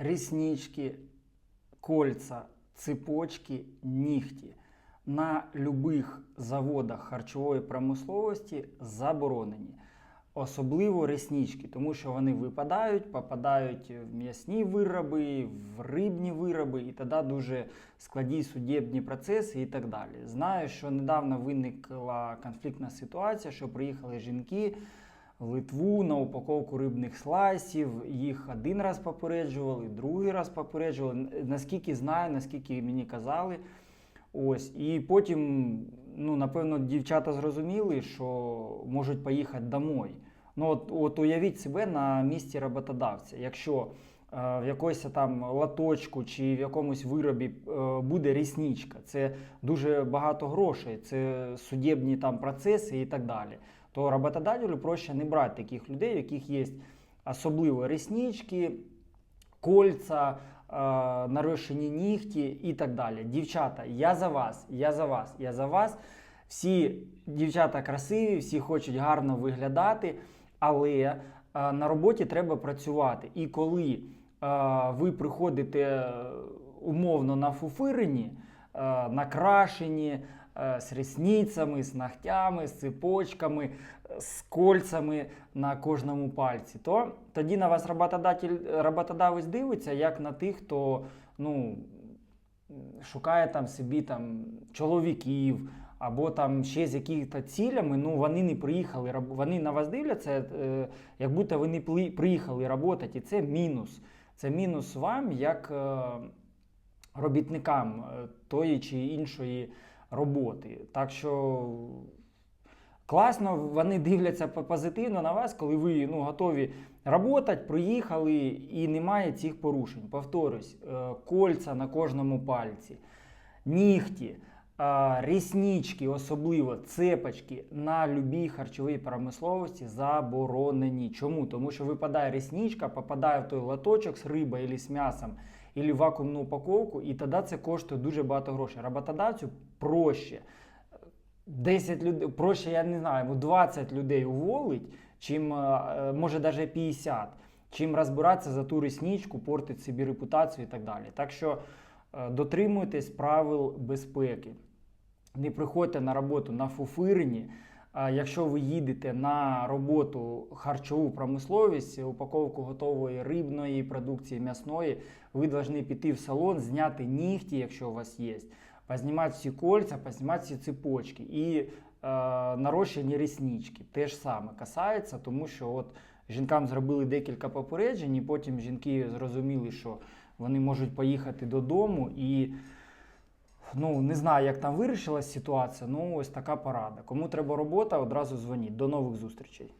реснички, кольца, цепочки, нігті на любих заводах харчової промисловості заборонені. Особливо реснички, тому що вони випадають, попадають в м'ясні вироби, в рибні вироби, і тоді дуже складні судебні процеси і так далі. Знаю, що недавно виникла конфліктна ситуація, що приїхали жінки Литву на упаковку рибних слайсів. Їх один раз попереджували, другий раз попереджували. Наскільки знаю, наскільки мені казали. Ось, і потім, ну, напевно, дівчата зрозуміли, що можуть поїхати домой. Ну, от, от уявіть себе на місці роботодавця. Якщо в якоїсь там латочку чи в якомусь виробі е, буде рісничка, це дуже багато грошей, це судебні там процеси і так далі. То роботодателю проще не брати таких людей, у яких є особливо реснички, кольца, е, нарощені нігті і так далі. Дівчата, я за вас, я за вас, я за вас. Всі дівчата красиві, всі хочуть гарно виглядати, але е, на роботі треба працювати. І коли е, ви приходите е, умовно на фуфирині, е, накрашені, е, з ресницями, з ногтями, з цепочками, з кольцями на кожному пальці, то тоді на вас роботодавець дивиться як на тих, хто ну, шукає там собі там чоловіків. Або там ще з якими-то цілями, ну вони не приїхали, вони на вас дивляться, як будто вони пли- приїхали працювати, і це мінус. Це мінус вам, як е, робітникам е, тої чи іншої роботи. Так що класно, вони дивляться позитивно на вас, коли ви ну, готові працювати, приїхали і немає цих порушень. Повторюсь, е, кольца на кожному пальці, нігті. А, Ріснички, особливо цепочки на любій харчовій промисловості заборонені. Чому? Тому що випадає рісничка, попадає в той лоточок з рибою або з м'ясом, або вакуумну упаковку, і тоді це коштує дуже багато грошей. Роботодавцю проще 10 людей, проще, я не знаю, йому 20 людей уволить, чим е, може навіть 50, чим розбиратися за ту ресничку, портить собі репутацію і так далі. Так що е, дотримуйтесь правил безпеки. Не приходьте на роботу на фуфирині. Якщо ви їдете на роботу харчову промисловість, упаковку готової рибної продукції, м'ясної, ви повинні піти в салон, зняти нігті, якщо у вас є, познімати всі кольця, познімати всі цепочки і е, нарощені реснички. Те ж саме касається, тому що от жінкам зробили декілька попереджень, і потім жінки зрозуміли, що вони можуть поїхати додому і. Ну, не знаю, як там вирішилась ситуація, ну ось така порада. Кому треба робота, одразу дзвоніть. До нових зустрічей.